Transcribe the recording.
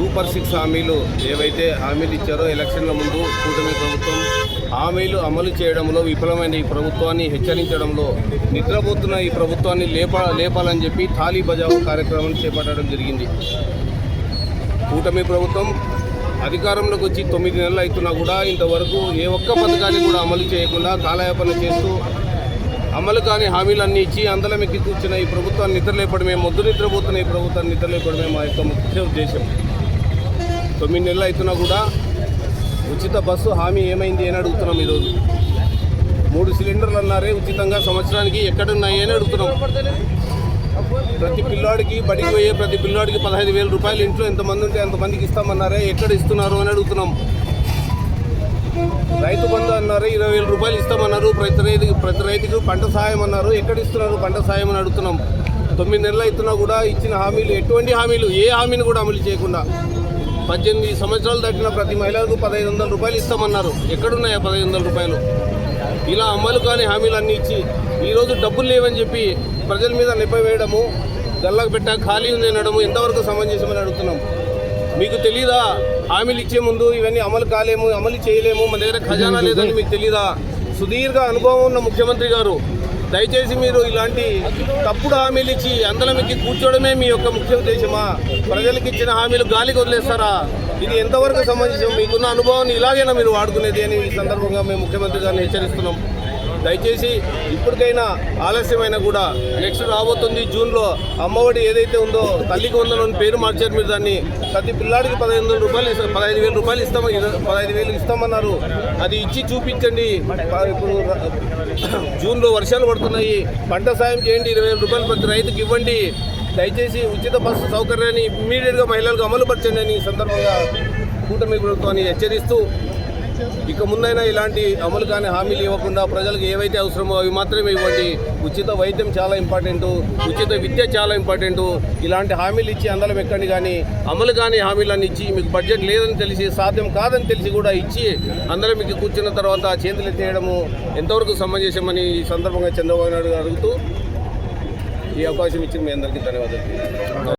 Super six హామీలు ఏవైతే హామీలు ఇచ్చారో ఎలక్షన్ల ముందు కూటమి ప్రభుత్వం హామీలు అమలు చేయడంలో విఫలమైన ఈ ప్రభుత్వాన్ని హెచ్చరించడంలో నిద్రపోతున్న ఈ ప్రభుత్వాన్ని లేప లేపాలని చెప్పి థాలీ బజావు కార్యక్రమం చేపట్టడం జరిగింది. కూటమి ప్రభుత్వం అధికారంలోకి వచ్చి తొమ్మిది నెలలు అవుతున్నా కూడా ఇంతవరకు ఏ ఒక్క పథకాన్ని కూడా అమలు చేయకుండా కాలయాపన చేస్తూ అమలు కాని హామీలన్నీ ఇచ్చి అందలం ఎక్కి కూర్చున్న ఈ ప్రభుత్వాన్ని నిద్రలేపడమే మొద్దు నిద్రపోతున్న ఈ ప్రభుత్వాన్ని నిద్రలేపడమే మా యొక్క ముఖ్య ఉద్దేశం. తొమ్మిది నెలలు అవుతున్నా కూడా ఉచిత బస్సు హామీ ఏమైంది అని అడుగుతున్నాం ఈరోజు. మూడు సిలిండర్లు అన్నారే ఉచితంగా సంవత్సరానికి ఎక్కడున్నాయి అని అడుగుతున్నాం. ప్రతి పిల్లాడికి బడికి పోయే ప్రతి పిల్లాడికి పదహైదు వేల రూపాయలు ఇంట్లో ఎంతమంది ఉంటే అంతమందికి ఇస్తామన్నారే ఎక్కడ ఇస్తున్నారు అని అడుగుతున్నాం. రైతు బంధు అన్నారు ఇరవై వేల రూపాయలు ఇస్తామన్నారు ప్రతి రైతుకు ప్రతి రైతుకు పంట సాయం అన్నారు ఎక్కడ ఇస్తున్నారు పంట సాయం అని అడుగుతున్నాం. తొమ్మిది నెలలు అవుతున్నా కూడా ఇచ్చిన హామీలు ఎటువంటి హామీలు ఏ హామీని కూడా అమలు చేయకుండా. పద్దెనిమిది సంవత్సరాలు దాటిన ప్రతి మహిళకు పదహైదు వందల రూపాయలు ఇస్తామన్నారు. ఎక్కడున్నాయా పదహైదు వందల రూపాయలు? ఇలా అమలు కాని హామీలన్నీ ఇచ్చి ఈరోజు డబ్బులు లేవని చెప్పి ప్రజల మీద నెప్పవేయడము గల్లకు పెట్ట ఖాళీ ఉంది అనడము ఎంతవరకు సమంజసమని అడుగుతున్నాం. మీకు తెలీదా? హామీలు ఇచ్చే ముందు ఇవన్నీ అమలు కాలేము అమలు చేయలేము మన దగ్గర ఖజానా లేదని మీకు తెలీదా? సుదీర్ఘ అనుభవం ఉన్న ముఖ్యమంత్రి గారు దయచేసి మీరు ఇలాంటి తప్పుడు హామీలు ఇచ్చి అందల ఎక్కి కూర్చోవడమే మీ యొక్క ముఖ్య ఉద్దేశమా? ప్రజలకు ఇచ్చిన హామీలు గాలికి వదిలేస్తారా? ఇది ఎంతవరకు సంబంధించి మీకున్న అనుభవాన్ని ఇలాగైనా మీరు వాడుకునేది అని ఈ సందర్భంగా మేము ముఖ్యమంత్రి గారిని హెచ్చరిస్తున్నాం. దయచేసి ఇప్పటికైనా ఆలస్యమైనా కూడా నెక్స్ట్ రాబోతుంది జూన్లో అమ్మఒడి ఏదైతే ఉందో తల్లికి వందలని పేరు మార్చారు మీరు దాన్ని. ప్రతి పిల్లాడికి పదహైదు వందల రూపాయలు పదహైదు వేల రూపాయలు ఇస్తాం పదహైదు వేలు ఇస్తామన్నారు. అది ఇచ్చి చూపించండి. ఇప్పుడు జూన్లో వర్షాలు పడుతున్నాయి. పంట సాయం చేయండి. ఇరవై వేల రూపాయలు ప్రతి రైతుకి ఇవ్వండి. దయచేసి ఉచిత బస్సు సౌకర్యాన్ని ఇమ్మీడియట్గా మహిళలకు అమలుపరచండి అని ఈ సందర్భంగా కూటమి ప్రభుత్వాన్ని హెచ్చరిస్తూ ఇక ముందైనా ఇలాంటి అమలు కాని హామీలు ఇవ్వకుండా ప్రజలకు ఏవైతే అవసరమో అవి మాత్రమే ఇవ్వండి. ఉచిత వైద్యం చాలా ఇంపార్టెంట్. ఉచిత విద్య చాలా ఇంపార్టెంట్. ఇలాంటి హామీలు ఇచ్చి అందరం ఎక్కండి కానీ అమలు కాని హామీలన్నీ ఇచ్చి మీకు బడ్జెట్ లేదని తెలిసి సాధ్యం కాదని తెలిసి కూడా ఇచ్చి అందరం మీకు కూర్చున్న తర్వాత చేతులు ఎత్తేయడము ఎంతవరకు సమంజసమని ఈ సందర్భంగా చంద్రబాబు నాయుడు అడుగుతూ ఈ అవకాశం ఇచ్చిన మీ అందరికీ ధన్యవాదాలు.